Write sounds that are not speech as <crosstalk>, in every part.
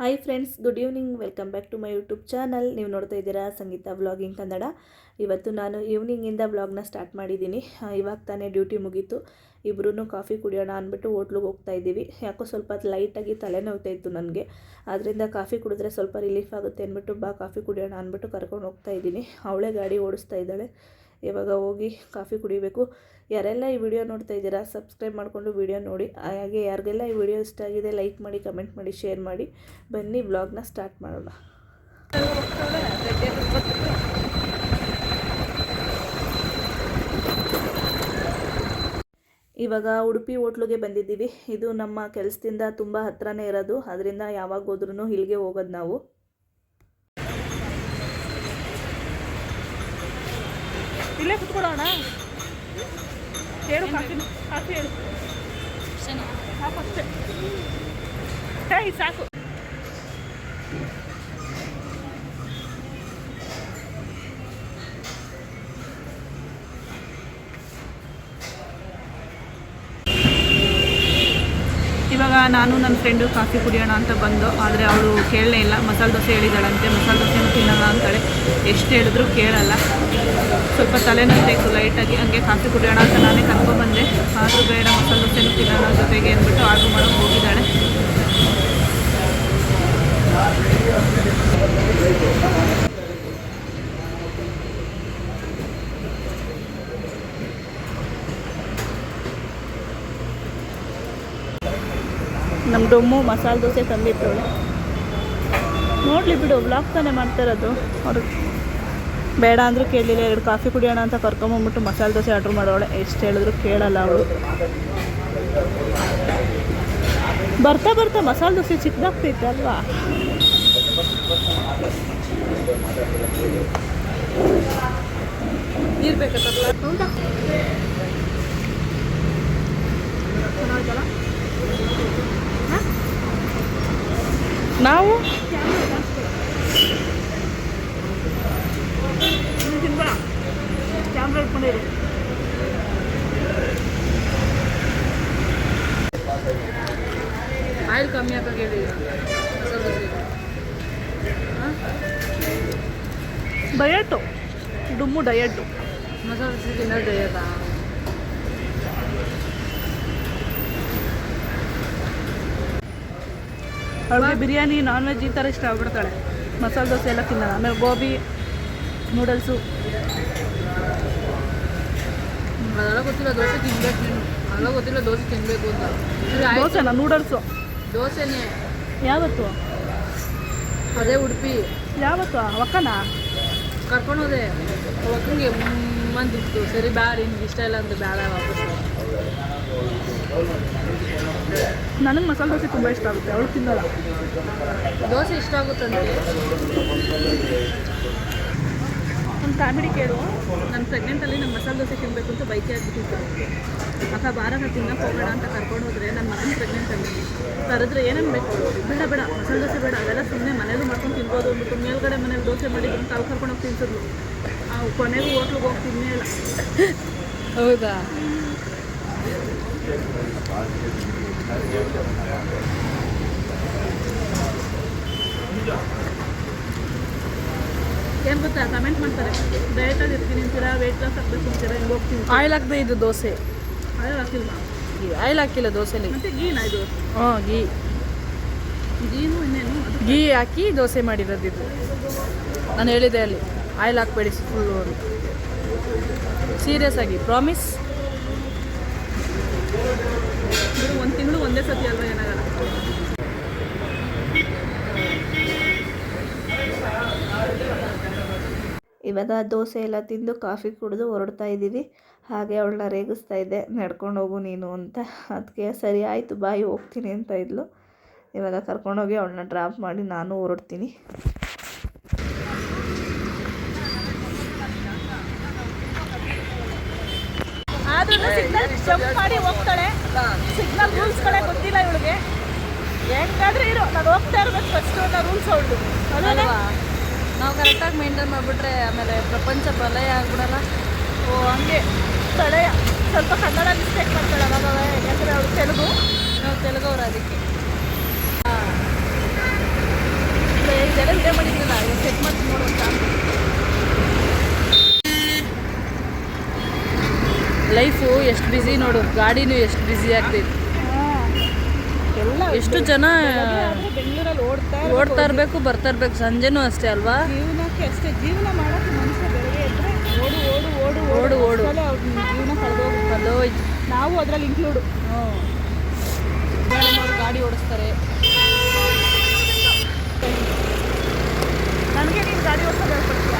Hi friends good evening welcome back to my YouTube channel ನೀವು ನೋಡ್ತಾ ಇದ್ದೀರಾ ಸಂಗೀತ vlogging Kannada. ಇವತ್ತು ನಾನು ಈವ್ನಿಂಗಿಂದ ವ್ಲಾಗ್ನ ಸ್ಟಾರ್ಟ್ ಮಾಡಿದ್ದೀನಿ. ಇವಾಗ ತಾನೇ ಡ್ಯೂಟಿ ಮುಗೀತು. ಇಬ್ಬರೂ ಕಾಫಿ ಕುಡಿಯೋಣ ಅಂದ್ಬಿಟ್ಟು ಹೋಟ್ಲಿಗೆ ಹೋಗ್ತಾ ಇದ್ದೀವಿ. ಯಾಕೋ ಸ್ವಲ್ಪ ಲೈಟಾಗಿ ತಲೆನೋವ್ತಾ ಇತ್ತು ನನಗೆ. ಆದ್ದರಿಂದ ಕಾಫಿ ಕುಡಿದ್ರೆ ಸ್ವಲ್ಪ ರಿಲೀಫ್ ಆಗುತ್ತೆ ಅಂದ್ಬಿಟ್ಟು ಬಾ ಕಾಫಿ ಕುಡಿಯೋಣ ಅಂದ್ಬಿಟ್ಟು ಕರ್ಕೊಂಡು ಹೋಗ್ತಾ ಇದ್ದೀನಿ. ಅವಳೇ ಗಾಡಿ ಓಡಿಸ್ತಾ ಇದ್ದಾಳೆ. ಇವಾಗ ಹೋಗಿ ಕಾಫಿ ಕುಡಿಬೇಕು. ಯಾರೆಲ್ಲ ಈ ವಿಡಿಯೋ ನೋಡ್ತಾ ಇದ್ದೀರಾ ಸಬ್ಸ್ಕ್ರೈಬ್ ಮಾಡಿಕೊಂಡು ವಿಡಿಯೋ ನೋಡಿ. ಹಾಗೆ ಯಾರಿಗೆಲ್ಲ ಈ ವಿಡಿಯೋ ಇಷ್ಟ ಆಗಿದೆ ಲೈಕ್ ಮಾಡಿ ಕಮೆಂಟ್ ಮಾಡಿ ಶೇರ್ ಮಾಡಿ. ಬನ್ನಿ ಬ್ಲಾಗ್ನ ಸ್ಟಾರ್ಟ್ ಮಾಡೋಣ. ಇವಾಗ ಉಡುಪಿ ಹೋಟ್ಲಿಗೆ ಬಂದಿದ್ದೀವಿ. ಇದು ನಮ್ಮ ಕೆಲಸದಿಂದ ತುಂಬ ಹತ್ರನೇ ಇರೋದು. ಅದರಿಂದ ಯಾವಾಗ ಹೋದ್ರೂ ಇಲ್ಲಿಗೆ ಹೋಗೋದು ನಾವು. ಇಲ್ಲೇ ಕುತ್ಕೊಳ್ಳೋಣ ಹೇಳು ಕಾಫಿ ಕಾಫಿ ಹೇಳು. ಸಾಕು ಅಷ್ಟೇ. ಸಾಕು. ನಾನು ನನ್ನ ಫ್ರೆಂಡು ಕಾಫಿ ಕುಡಿಯೋಣ ಅಂತ ಬಂದು, ಆದರೆ ಅವಳು ಕೇಳಲೇ ಇಲ್ಲ. ಮಸಾಲೆ ದೋಸೆ ಹೇಳಿದಾಳಂತೆ. ಮಸಾಲೆ ದೋಸೆನೂ ತಿನ್ನೋಣ ಅಂತಾಳೆ. ಎಷ್ಟು ಹೇಳಿದ್ರು ಕೇಳಲ್ಲ. ಸ್ವಲ್ಪ ತಲೆನೋಯ್ತಾಯಿತ್ತು ಲೈಟಾಗಿ ಹಂಗೆ ಕಾಫಿ ಕುಡಿಯೋಣ ಅಂತ ನಾನೇ ಕರ್ಕೊಂಡ್ಬಂದೆ ಆದರೂ ಬೇಡ, ಮಸಾಲೆ ದೋಸೆನೂ ತಿನ್ನೋಣ ಜೊತೆಗೆ ಅಂದ್ಬಿಟ್ಟು ಆರ್ಡ್ರ್ ಮಾಡೋಕ್ಕೆ ಹೋಗಿದ್ದಾಳೆ. ಡೊಮ್ಮು ಮಸಾಲೆ ದೋಸೆ ತಂದಿತ್ತು ನೋಡಲಿ ಬಿಡು ಬ್ಲಾಕ್ ತಾನೇ ಮಾಡ್ತಾ ಇರೋದು. ಅವ್ರು ಬೇಡ ಅಂದರೂ ಕೇಳಲಿಲ್ಲ ಎರಡು ಕಾಫಿ ಕುಡಿಯೋಣ ಅಂತ ಕರ್ಕೊಂಬಂದ್ಬಿಟ್ಟು ಮಸಾಲೆ ದೋಸೆ ಆರ್ಡ್ರ್ ಮಾಡೋಳೆ ಎಷ್ಟು ಹೇಳಿದ್ರು ಕೇಳಲ್ಲ ಅವಳು. ಬರ್ತಾ ಬರ್ತಾ ಮಸಾಲೆ ದೋಸೆ ಚಿಕ್ಕದಾಗ್ತೈತೆ ಅಲ್ವಾ? ಇರ್ಬೇಕಲ್ಲ ನಾವು? ಆಯಿಲ್ ಕಮ್ಮಿ ಹಾಕಕ್ಕೆ ಹೇಳಿ. ಡಯಟು ಡುಮ್ಮು ಡಯಟು ಮಸಾಲೆ ದೋಸೆ ತಿನ್ನೋದು ದಯದ ಅವಳಿಗೆ ಬಿರಿಯಾನಿ ನಾನ್ ವೆಜ್ ಈ ಥರ ಇಷ್ಟ ಆಗ್ಬಿಡ್ತಾಳೆ. ಮಸಾಲೆ ದೋಸೆ ಎಲ್ಲ ತಿನ್ನಲ್ಲ. ಆಮೇಲೆ ಗೋಬಿ ನೂಡಲ್ಸು ಅದೆಲ್ಲ ಗೊತ್ತಿಲ್ಲ ದೋಸೆ ತಿನ್ಬೇಕು ನೀನು. ಅದೆಲ್ಲ ಗೊತ್ತಿಲ್ಲ ದೋಸೆ ತಿನ್ನಬೇಕು ಅಂತ. ದೋಸೆನಾ ನೂಡಲ್ಸು ದೋಸೆನೇ. ಯಾವತ್ತು? ಅದೇ ಉಡುಪಿ. ಯಾವತ್ತು? ಒಕ್ಕನ ಕರ್ಕೊಂಡು ಹೋದೆ. ಒಕ್ಕಂಗೆ ಮಂದಿತ್ತು. ಸರಿ ಬ್ಯಾಡ ನಿಮ್ಗೆ ಇಷ್ಟ ಇಲ್ಲ ಅಂತ ಬೇಡ ವಾಪಸ್ ನನಗೆ ಮಸಾಲೆ ದೋಸೆ ತುಂಬ ಇಷ್ಟ ಆಗುತ್ತೆ ಅವಳು ತಿನ್ನಲ್ಲ. ದೋಸೆ ಇಷ್ಟ ಆಗುತ್ತಂತೆ? ನಮ್ಮ ಫ್ಯಾಮಿಲಿ ಕೇಳು ನನ್ನ ಪ್ರೆಗ್ನೆಂಟಲ್ಲಿ ನಂಗೆ ಮಸಾಲೆ ದೋಸೆ ತಿನ್ನಬೇಕು ಅಂತ ಬೈಕೆ ಆಗಿಬಿಟ್ಟಿತ್ತು. ಅಕ್ಕ ಬಾರನ ತಿನ್ನಕ್ಕೆ ಹೋಗೋಣ ಅಂತ ಕರ್ಕೊಂಡು ಹೋದರೆ ನನ್ನ ಮಗನ ಪ್ರೆಗ್ನೆಂಟಲ್ಲಿ ಕರೆದ್ರೆ ಏನೇನು ಬೇಕು? ಬೇಡ ಬೇಡ ಮಸಾಲೆ ದೋಸೆ ಬೇಡ ಅದೆಲ್ಲ ಸುಮ್ಮನೆ ಮನೇಲಿ ಮಾಡ್ಕೊಂಡು ತಿನ್ಬೋದು. ಅಂದ್ಬಿಟ್ಟು ಮೇಲ್ಗಡೆ ಮನೇಲಿ ದೋಸೆ ಮಾಡಿದ್ರು ತಾವು ಕರ್ಕೊಂಡು ಕರ್ಕೊಂಡೋಗಿ ತಿನ್ಸಿದ್ರು. ಕೊನೆಗೂ ಹೋಟ್ಲಿಗೆ ಹೋಗಿ ತಿನ್ನೇ ಇಲ್ಲ. ಹೌದಾ? ಏನು ಗೊತ್ತಾ? ಕಮೆಂಟ್ ಮಾಡ್ತಾರೆ. ಡಯಟಲ್ಲಿ ಇರ್ತೀನಿ ಅಂತೀರಾ ವೆಯ್ಟ್ ಲಾಸ್ ಆಗಬೇಕು ಅಂತೀರಾ? ಹಿಂಗೆ ಹೋಗ್ತೀನಿ ಆಯಿಲ್ ಹಾಕ್ದೆ ಇದು ದೋಸೆ. ಆಯಿಲ್ ಹಾಕಿಲ್ವಾ? ಆಯಿಲ್ ಹಾಕಿಲ್ಲ ದೋಸೆಲಿ. ಮತ್ತೆ ಗೀನಾ ಇದು? ಹಾಂ ಗೀ ಗೀನು ಇನ್ನೇನು? ಗೀ ಹಾಕಿ ದೋಸೆ ಮಾಡಿರೋದು ಇದು. ನಾನು ಹೇಳಿದೆ ಅಲ್ಲಿ ಆಯಿಲ್ ಹಾಕ್ಬೇಡಿ ಫುಲ್ಲು ಸೀರಿಯಸ್ ಆಗಿ ಪ್ರಾಮಿಸ್ ಒಂದು ತಿಂಗಳು ಒಂದೇ ಸತಿ ಏನಾಗಲ್ಲ. ಇವಾಗ ದೋಸೆ ಎಲ್ಲ ತಿಂದು ಕಾಫಿ ಕುಡಿದು ಹೊರಡ್ತಾ ಇದ್ದೀವಿ. ಹಾಗೆ ಅವಳನ್ನ ರೇಗಿಸ್ತಾ ಇದ್ದೆ, ನಡ್ಕೊಂಡು ಹೋಗು ನೀನು ಅಂತ. ಅದಕ್ಕೆ ಸರಿ ಆಯಿತು, ಬಾಯಿ ಹೋಗ್ತೀನಿ ಅಂತ ಇದ್ಲು. ಇವಾಗ ಕರ್ಕೊಂಡೋಗಿ ಅವಳನ್ನ ಡ್ರಾಪ್ ಮಾಡಿ ನಾನು ಹೊರಡ್ತೀನಿ ಆದ್ರೂ ಸಿಗ್ನಲ್ ಜಂಪ್ ಮಾಡಿ ಹೋಗ್ತಾಳೆ. ಸಿಗ್ನಲ್ ರೂಲ್ಸ್ಗಳೇ ಗೊತ್ತಿಲ್ಲ ಇವಳಿಗೆ. ಹೆಂಗಾದ್ರೆ ಇರೋ ನಾನು ಹೋಗ್ತಾ ಇರ್ಬೇಕು ಫಸ್ಟ್ ಅನ್ನೋ ರೂಲ್ಸ್ ಅವಳು ಅಲ್ವಾ? ನಾವು ಕರೆಕ್ಟಾಗಿ ಮೇಂಟೈನ್ ಮಾಡಿಬಿಟ್ರೆ ಆಮೇಲೆ ಪ್ರಪಂಚ ಪ್ರಲಯ ಆಗ್ಬಿಡಲ್ಲ? ಓ ಹಂಗೆ. ತಡೆಯ ಸ್ವಲ್ಪ ಕನ್ನಡ ಮಿಸ್ಟೇಕ್ ಮಾಡ್ತಾಳೆ ಅವಾಗ ಯಾಕಂದರೆ ಅವಳು ತೆಲುಗು. ನಾವು ತೆಲುಗವ್ರು ಅದಕ್ಕೆ. ಲೈಫು ಎಷ್ಟು ಬ್ಯುಸಿ ನೋಡು ಗಾಡಿನೂ ಎಷ್ಟು ಬ್ಯುಸಿ ಆಗ್ತೈತಿ. ಎಲ್ಲ ಎಷ್ಟು ಜನ ಬೆಂಗಳೂರಲ್ಲಿ ಓಡ್ತಾ ಓಡ್ತಾ ಇರಬೇಕು ಬರ್ತಾ ಇರ್ಬೇಕು ಸಂಜೆನೂ ಅಷ್ಟೇ ಅಲ್ವಾ? ಜೀವನಕ್ಕೆ ಅಷ್ಟೇ ಜೀವನ ಮನುಷ್ಯ ಬೆಳಗ್ಗೆ ಓಡು ಓಡು ಓಡು ಓಡು, ಓಡು. ಅವ್ರ ಜೀವನ ಕಳೆದೋಗುತ್ತೆ. ಕಲ್ಲೋಯ್ತು ನಾವು ಅದ್ರಲ್ಲಿ ಇನ್ಕ್ಲೂಡು ಗಾಡಿ ಓಡಿಸ್ತಾರೆ. ನನಗೆ ನೀನು ಗಾಡಿ ಓಡಿಸೋದು ಹೇಳ್ಕೊಡ್ತೀಯ?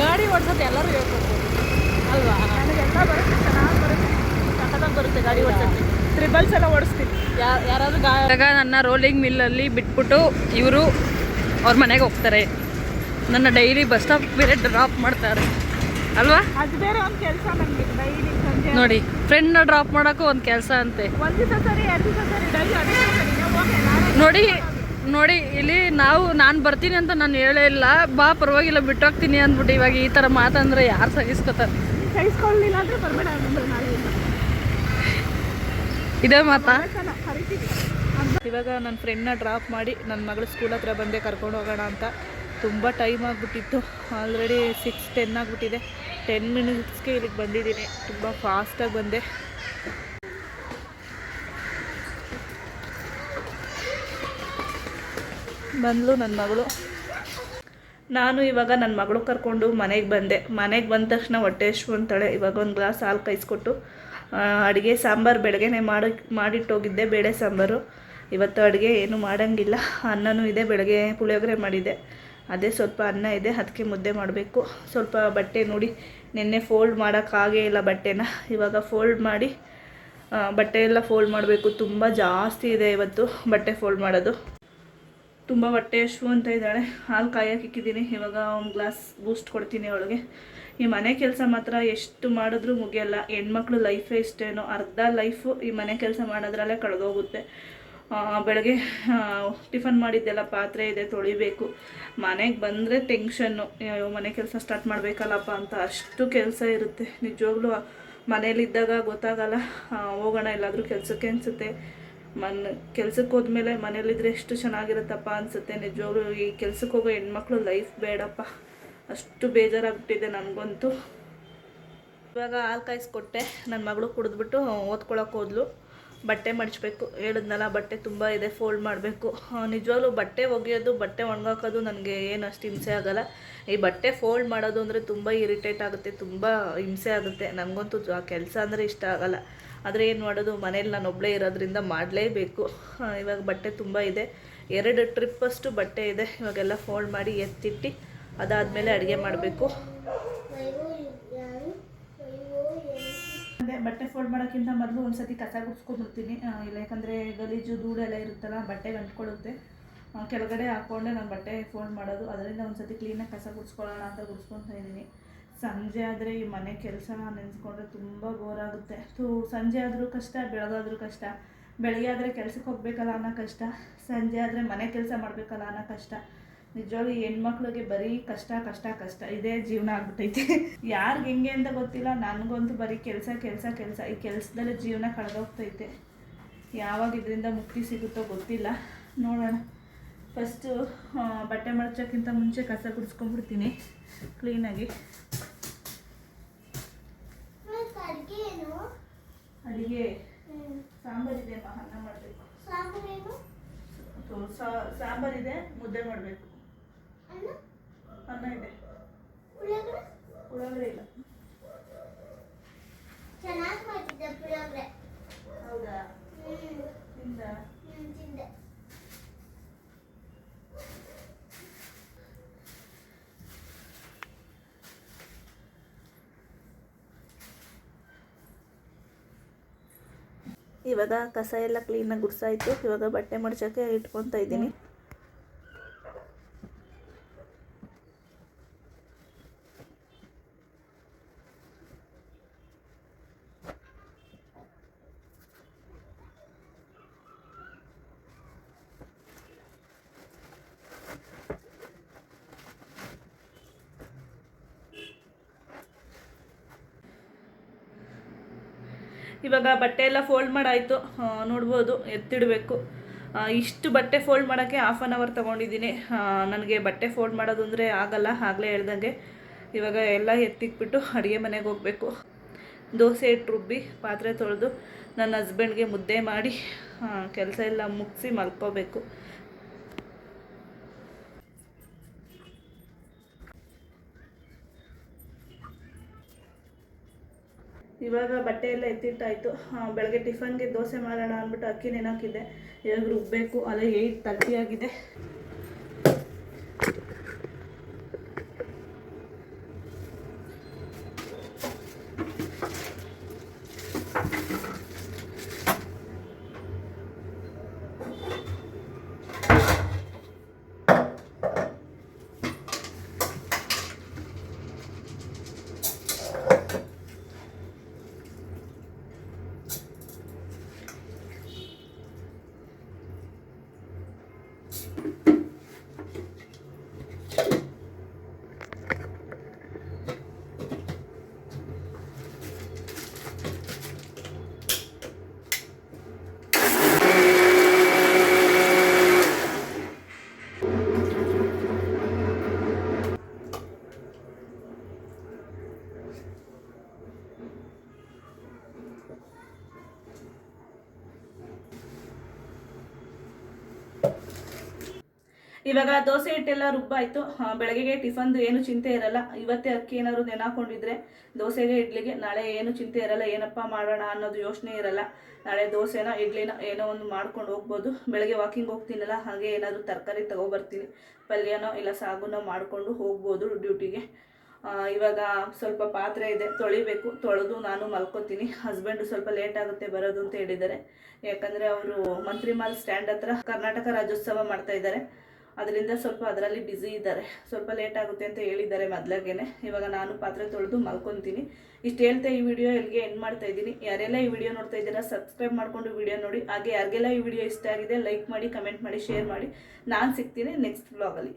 ಗಾಡಿ ಓಡಿಸೋದು ಎಲ್ಲರೂ ಹೇಳ್ಕೊಡ್ಬೋದು. ಅಲ್ವಾ? ನನಗೆಲ್ಲ ಬರುತ್ತೆ ಚೆನ್ನಾಗಿ ಬರುತ್ತೆ. ಸಖತ್ತಾಗಿ ಬರುತ್ತೆ ಗಾಡಿ ಓಡಿಸೋಕ್ಕೆ ತ್ರಿಬಲ್ಸ್ ಎಲ್ಲ ಓಡಿಸ್ತೀನಿ. ಯಾ- ಯಾರಾದ್ರೂ ಗಾ ಇವಾಗ ನನ್ನ ರೋಲಿಂಗ್ ಮಿಲ್ಲಲ್ಲಿ ಬಿಟ್ಬಿಟ್ಟು ಇವರು ಅವ್ರ ಮನೆಗೆ ಹೋಗ್ತಾರೆ. ನನ್ನ ಡೈಲಿ ಬಸ್ ಸ್ಟಾಪ್ ಬೇರೆ ಡ್ರಾಪ್ ಮಾಡ್ತಾರೆ. ಅಲ್ವಾ? ಅದು ಬೇರೆ ಒಂದು ಕೆಲಸ ನನಗೆ ಡೈಲಿ ಸಂಜೆ. ನೋಡಿ ಫ್ರೆಂಡ್ನ ಡ್ರಾಪ್ ಮಾಡೋಕ್ಕೂ ಒಂದು ಕೆಲಸ ಅಂತೆ. ಸರಿ ಎರಡು ಸರಿ ಡೈಲಿ ನೋಡಿ ನೋಡಿ ಇಲ್ಲಿ ನಾವು ನಾನು ಬರ್ತೀನಿ ಅಂತ ನಾನು ಹೇಳೇ ಇಲ್ಲ. ಬಾ ಪರವಾಗಿಲ್ಲ ಬಿಟ್ಟೋಗ್ತೀನಿ ಅಂದ್ಬಿಟ್ಟು ಇವಾಗ ಈ ಥರ ಮಾತಂದ್ರೆ ಯಾರು ಸಹಿಸ್ಕೋತಾರೆ? ಸಹಿಸ್ಕೊಳ್ಳಿಲ್ಲ ಅಂದರೆ ಬರಬೇಡ ಅಂದ್ರೆ ನಾಳೆಯಿಂದ ಇದೇ ಮಾತಾ? ಕರಿತೀವಿ. ಇವಾಗ ನನ್ನ ಫ್ರೆಂಡ್ನ ಡ್ರಾಪ್ ಮಾಡಿ ನನ್ನ ಮಗಳು ಸ್ಕೂಲ್ ಹತ್ರ ಬಂದೆ ಕರ್ಕೊಂಡು ಹೋಗೋಣ ಅಂತ. ತುಂಬ ಟೈಮ್ ಆಗಿಬಿಟ್ಟಿತ್ತು. ಆಲ್ರೆಡಿ ಸಿಕ್ಸ್ ಟೆನ್ ಆಗಿಬಿಟ್ಟಿದೆ. ಟೆನ್ ಮಿನಿಟ್ಸ್ಗೆ ಇಲ್ಲಿಗೆ ಬಂದಿದ್ದೀನಿ. ತುಂಬ ಫಾಸ್ಟಾಗಿ ಬಂದೆ. ಬಂದಳು ನನ್ನ ಮಗಳು. ನಾನು ಇವಾಗ ನನ್ನ ಮಗಳು ಕರ್ಕೊಂಡು ಮನೆಗೆ ಬಂದೆ. ಮನೆಗೆ ಬಂದ ತಕ್ಷಣ ಹೊಟ್ಟೆ ಎಷ್ಟು ಅಂತಾಳೆ. ಇವಾಗ ಒಂದು ಗ್ಲಾಸ್ ಹಾಲು ಕಾಯಿಸ್ಕೊಟ್ಟು ಅಡುಗೆ ಸಾಂಬಾರು ಬೆಳಗ್ಗೆನೆ ಮಾಡಿ, ಮಾಡಿಟ್ಟೋಗಿದ್ದೆ, ಬೇಳೆ ಸಾಂಬಾರು. ಇವತ್ತು ಅಡುಗೆ ಏನು ಮಾಡೋಂಗಿಲ್ಲ. ಅನ್ನನೂ ಇದೆ, ಬೆಳಗ್ಗೆ ಪುಳಿಯೋಗರೆ ಮಾಡಿದೆ. ಅದೇ ಸ್ವಲ್ಪ ಅನ್ನ ಇದೆ ಅದಕ್ಕೆ ಮುದ್ದೆ ಮಾಡಬೇಕು. ಸ್ವಲ್ಪ ಬಟ್ಟೆ ನೋಡಿ, ನಿನ್ನೆ ಫೋಲ್ಡ್ ಮಾಡೋಕ್ಕಾಗೇ ಇಲ್ಲ ಬಟ್ಟೆನ. ಇವಾಗ ಫೋಲ್ಡ್ ಮಾಡಿ ಬಟ್ಟೆ ಎಲ್ಲ ಫೋಲ್ಡ್ ಮಾಡಬೇಕು. ತುಂಬ ಜಾಸ್ತಿ ಇದೆ ಇವತ್ತು ಬಟ್ಟೆ ಫೋಲ್ಡ್ ಮಾಡೋದು. ತುಂಬ ಹೊಟ್ಟೆ ಹಶು ಅಂತ ಇದ್ದಾಳೆ. ಹಾಲು ಕಾಯೋಕೆ ಇಕ್ಕಿದ್ದೀನಿ. ಇವಾಗ ಒಂದು ಗ್ಲಾಸ್ ಬೂಸ್ಟ್ ಕೊಡ್ತೀನಿ ಅವಳಿಗೆ. ಈ ಮನೆ ಕೆಲಸ ಮಾತ್ರ ಎಷ್ಟು ಮಾಡಿದ್ರೂ ಮುಗಿಯಲ್ಲ. ಹೆಣ್ಮಕ್ಳು ಲೈಫೇ ಇಷ್ಟೇನೋ. ಅರ್ಧ ಲೈಫು ಈ ಮನೆ ಕೆಲಸ ಮಾಡೋದ್ರಲ್ಲೇ ಕಳೆದೋಗುತ್ತೆ. ಬೆಳಗ್ಗೆ ಟಿಫನ್ ಮಾಡಿದ್ದೆಲ್ಲ ಪಾತ್ರೆ ಇದೆ, ತೊಳಿಬೇಕು. ಮನೆಗೆ ಬಂದರೆ ಟೆನ್ಷನ್ನು. ಮನೆ ಕೆಲಸ ಸ್ಟಾರ್ಟ್ ಮಾಡಬೇಕಲ್ಲಪ್ಪ ಅಂತ ಅಷ್ಟು ಕೆಲಸ ಇರುತ್ತೆ. ನಿಜವಾಗ್ಲೂ ಮನೇಲಿದ್ದಾಗ ಗೊತ್ತಾಗಲ್ಲ. ಹೋಗೋಣ ಎಲ್ಲಾದರೂ ಕೆಲಸಕ್ಕೆ ಅನಿಸುತ್ತೆ. ಮನ್ ಕೆಲ್ಸಕ್ಕೆ ಹೋದ್ಮೇಲೆ ಮನೇಲಿದ್ರೆ ಎಷ್ಟು ಚೆನ್ನಾಗಿರುತ್ತಪ್ಪ ಅನಿಸುತ್ತೆ. ನಿಜವಾಗ್ಲೂ ಈ ಕೆಲ್ಸಕ್ಕೆ ಹೋಗೋ ಹೆಣ್ಮಕ್ಳು ಲೈಫ್ ಬೇಡಪ್ಪ. ಅಷ್ಟು ಬೇಜಾರಾಗ್ಬಿಟ್ಟಿದೆ ನನಗಂತೂ. ಇವಾಗ ಹಾಲು ಕಾಯಿಸ್ಕೊಟ್ಟೆ. ನನ್ನ ಮಗಳು ಕುಡಿದ್ಬಿಟ್ಟು ಓದ್ಕೊಳಕ್ಕೆ ಹೋದ್ಲು. ಬಟ್ಟೆ ಮಡಚಬೇಕು. ಹೇಳಿದ್ನಲ್ಲ, ಬಟ್ಟೆ ತುಂಬ ಇದೆ ಫೋಲ್ಡ್ ಮಾಡಬೇಕು. ನಿಜವಾಗ್ಲೂ ಬಟ್ಟೆ ಒಗೆಯೋದು, ಬಟ್ಟೆ ಒಣಗಾಕೋದು ನನಗೆ ಏನು ಅಷ್ಟು ಹಿಂಸೆ ಆಗಲ್ಲ. ಈ ಬಟ್ಟೆ ಫೋಲ್ಡ್ ಮಾಡೋದು ಅಂದರೆ ತುಂಬ ಇರಿಟೇಟ್ ಆಗುತ್ತೆ, ತುಂಬ ಹಿಂಸೆ ಆಗುತ್ತೆ. ನನಗಂತೂ ಆ ಕೆಲಸ ಅಂದರೆ ಇಷ್ಟ ಆಗಲ್ಲ. ಆದರೆ ಏನು ಮಾಡೋದು ಮನೇಲಿ ನಾನು ಒಬ್ಬಳೇ ಇರೋದ್ರಿಂದ ಮಾಡಲೇಬೇಕು. ಇವಾಗ ಬಟ್ಟೆ ತುಂಬ ಇದೆ. ಎರಡು ಟ್ರಿಪ್ಪಷ್ಟು ಬಟ್ಟೆ ಇದೆ. ಇವಾಗೆಲ್ಲ ಫೋಲ್ಡ್ ಮಾಡಿ ಎತ್ತಿಟ್ಟು ಅದಾದಮೇಲೆ ಅಡುಗೆ ಮಾಡಬೇಕು. ಬಟ್ಟೆ ಫೋಲ್ಡ್ ಮಾಡೋಕ್ಕಿಂತ ಮೊದಲು ಒಂದ್ಸತಿ ಕಸ ಗುಡ್ಸ್ಕೊಂಡ್ಬಿಡ್ತೀನಿ ಇಲ್ಲ ಯಾಕಂದರೆ ಗಲೀಜು ಧೂಳೆಲ್ಲ ಇರುತ್ತಲ್ಲ ಬಟ್ಟೆ ಅಂಟ್ಕೊಳ್ಳುತ್ತೆ. ಆ, ಕೆಳಗಡೆ ಹಾಕ್ಕೊಂಡೆ ನಾನು ಬಟ್ಟೆ ಫೋಲ್ಡ್ ಮಾಡೋದು. ಅದರಿಂದ ಒಂದ್ಸತಿ ಕ್ಲೀನಾಗಿ ಕಸ ಗುಡ್ಸ್ಕೊಳ್ಳೋಣ ಅಂತ ಗುಡ್ಸ್ಕೊತಾ ಇದ್ದೀನಿ ಸಂಜೆ ಆದರೆ ಈ ಮನೆ ಕೆಲಸ ನೆನೆಸ್ಕೊಂಡ್ರೆ ತುಂಬ ಬೋರಾಗುತ್ತೆ ಸೊ ಸಂಜೆ ಆದರೂ ಕಷ್ಟ, ಬೆಳಗಾದ್ರೂ ಕಷ್ಟ. ಬೆಳಗ್ಗೆ ಆದರೆ ಕೆಲ್ಸಕ್ಕೆ ಹೋಗ್ಬೇಕಲ್ಲ ಅನ್ನೋ ಕಷ್ಟ. ಸಂಜೆ ಆದರೆ ಮನೆ ಕೆಲಸ ಮಾಡಬೇಕಲ್ಲ ಅನ್ನೋ ಕಷ್ಟ. ನಿಜವಾಗ್ಲೂ ಈ ಹೆಣ್ಮಕ್ಳಿಗೆ ಬರೀ ಕಷ್ಟ ಕಷ್ಟ ಕಷ್ಟ. ಇದೇ ಜೀವನ ಆಗ್ಬಿಟ್ಟೈತೆ. <laughs> ಯಾರಿಗೆ ಹೆಂಗೆ ಅಂತ ಗೊತ್ತಿಲ್ಲ. ನನಗಂತೂ ಬರೀ ಕೆಲಸ ಕೆಲಸ ಕೆಲಸ. ಈ ಕೆಲಸದಲ್ಲೇ ಜೀವನ ಕಳೆದೋಗ್ತೈತೆ. ಯಾವಾಗ ಇದರಿಂದ ಮುಕ್ತಿ ಸಿಗುತ್ತೋ ಗೊತ್ತಿಲ್ಲ. ನೋಡೋಣ. ಫಸ್ಟು ಬಟ್ಟೆ ಮಡಚೋಕ್ಕಿಂತ ಮುಂಚೆ ಕಸ ಗುಡಿಸ್ಕೊಂಡ್ಬಿಡ್ತೀನಿ. ಕ್ಲೀನಾಗಿ ಅಡಿಗೆ ಸಾಂಬಾರಿದೆ ಅಮ್ಮ ಅನ್ನ ಮಾಡಬೇಕು ಸಾಂಬಾರಿದೆ ಮುದ್ದೆ ಮಾಡಬೇಕು ಅನ್ನ ಇದೆ ಉಳ್ಳಾಗಡ್ಡೆ ಇಲ್ಲ ಚೆನ್ನಾಗಿ ಮಾಡಿದ್ದೆ ಪುಳಿಯೋಗರೆ ಹೌದಾ ಹ್ಮ್ ತಿಂದ ಹ್ಮ್, ತಿಂದೆ ಇವಾಗ ಕಸ ಎಲ್ಲ ಕ್ಲೀನಾಗಿ ಗುಡ್ಸಾಯ್ತು. ಇವಾಗ ಬಟ್ಟೆ ಮಡ್ಚೋಕ್ಕೆ ಇಟ್ಕೊತಾ ಇದ್ದೀನಿ. ಇವಾಗ ಬಟ್ಟೆ ಎಲ್ಲ ಫೋಲ್ಡ್ ಮಾಡಾಯಿತು. ನೋಡ್ಬೋದು, ಎತ್ತಿಡಬೇಕು. ಇಷ್ಟು ಬಟ್ಟೆ ಫೋಲ್ಡ್ ಮಾಡೋಕ್ಕೆ ಹಾಫ್ ಆನ್ ಅವರ್ ತೊಗೊಂಡಿದ್ದೀನಿ. ನನಗೆ ಬಟ್ಟೆ ಫೋಲ್ಡ್ ಮಾಡೋದು ಅಂದರೆ ಆಗಲ್ಲ, ಆಗಲೇ ಹೇಳ್ದಂಗೆ. ಇವಾಗ ಎಲ್ಲ ಎತ್ತಿಕ್ಬಿಟ್ಟು ಅಡುಗೆ ಮನೆಗೆ ಹೋಗಬೇಕು. ದೋಸೆ ಇಟ್ಟು ರುಬ್ಬಿ ಪಾತ್ರೆ ತೊಳೆದು ನನ್ನ ಹಸ್ಬೆಂಡ್ಗೆ ಮುದ್ದೆ ಮಾಡಿ ಕೆಲಸ ಎಲ್ಲ ಮುಗಿಸಿ ಮಲ್ಕೋಬೇಕು. ಇವಾಗ ಬಟ್ಟೆ ಎಲ್ಲ ಎತ್ತಿಟ್ಟಾಯಿತು. ಬೆಳಗ್ಗೆ ಟಿಫನ್ಗೆ ದೋಸೆ ಮಾಡೋಣ ಅಂದ್ಬಿಟ್ಟು ಅಕ್ಕಿ ನೆನಾಕಿದ್ದೆ ಇವಾಗ ರುಬ್ಬಬೇಕು ಅದೇ ಏಯ್ಟ್ ತರ್ಟಿ ಆಗಿದೆ. ಇವಾಗ ದೋಸೆ ಹಿಟ್ಟೆಲ್ಲ ರುಬ್ಬಾಯಿತು. ಬೆಳಗ್ಗೆಗೆ ಟಿಫನ್ದು ಏನು ಚಿಂತೆ ಇರಲ್ಲ. ಇವತ್ತೇ ಅಕ್ಕಿ ಏನಾದ್ರು ನೆನಾಕೊಂಡಿದ್ರೆ ದೋಸೆಗೆ, ಇಡ್ಲಿಗೆ ನಾಳೆ ಏನು ಚಿಂತೆ ಇರಲ್ಲ, ಏನಪ್ಪ ಮಾಡೋಣ ಅನ್ನೋದು ಯೋಚನೆ ಇರಲ್ಲ. ನಾಳೆ ದೋಸೆನ, ಇಡ್ಲಿನ ಏನೋ ಒಂದು ಮಾಡ್ಕೊಂಡು ಹೋಗ್ಬೋದು. ಬೆಳಗ್ಗೆ ವಾಕಿಂಗ್ ಹೋಗ್ತೀನಲ್ಲ, ಹಾಗೆ ಏನಾದರೂ ತರಕಾರಿ ತಗೊಬರ್ತೀನಿ. ಪಲ್ಯನೋ ಇಲ್ಲ ಸಾಗುನೋ ಮಾಡಿಕೊಂಡು ಹೋಗ್ಬೋದು ಡ್ಯೂಟಿಗೆ. ಇವಾಗ ಸ್ವಲ್ಪ ಪಾತ್ರೆ ಇದೆ, ತೊಳಿಬೇಕು. ತೊಳೆದು ನಾನು ಮಲ್ಕೋತೀನಿ. ಹಸ್ಬೆಂಡು ಸ್ವಲ್ಪ ಲೇಟ್ ಆಗುತ್ತೆ ಬರೋದು ಅಂತ ಹೇಳಿದ್ದಾರೆ. ಯಾಕಂದರೆ ಅವರು ಮಂತ್ರಿಮಾಲ್ ಸ್ಟ್ಯಾಂಡ್ ಹತ್ರ ಕರ್ನಾಟಕ ರಾಜ್ಯೋತ್ಸವ ಮಾಡ್ತಾ ಇದ್ದಾರೆ. ಅದರಿಂದ ಸ್ವಲ್ಪ ಅದರಲ್ಲಿ ಬ್ಯುಸಿ ಇದ್ದಾರೆ. ಸ್ವಲ್ಪ ಲೇಟ್ ಆಗುತ್ತೆ ಅಂತ ಹೇಳಿದ್ದಾರೆ ಮೊದಲಾಗೇನೆ. ಇವಾಗ ನಾನು ಪಾತ್ರೆ ತೊಳೆದು ಮಲ್ಕೊತೀನಿ. ಇಷ್ಟು ಹೇಳ್ತಾ ಈ ವಿಡಿಯೋ ಎಲ್ಲಿಗೆ ಎಂಡ್ ಮಾಡ್ತಾ ಇದ್ದೀನಿ. ಯಾರೆಲ್ಲ ಈ ವಿಡಿಯೋ ನೋಡ್ತಾ ಇದ್ದೀರಾ ಸಬ್ಸ್ಕ್ರೈಬ್ ಮಾಡಿಕೊಂಡು ವಿಡಿಯೋ ನೋಡಿ. ಹಾಗೆ ಯಾರಿಗೆಲ್ಲ ಈ ವಿಡಿಯೋ ಇಷ್ಟ ಆಗಿದೆ ಲೈಕ್ ಮಾಡಿ ಕಮೆಂಟ್ ಮಾಡಿ ಶೇರ್ ಮಾಡಿ. ನಾನು ಸಿಗ್ತೀನಿ ನೆಕ್ಸ್ಟ್ ವ್ಲಾಗಲ್ಲಿ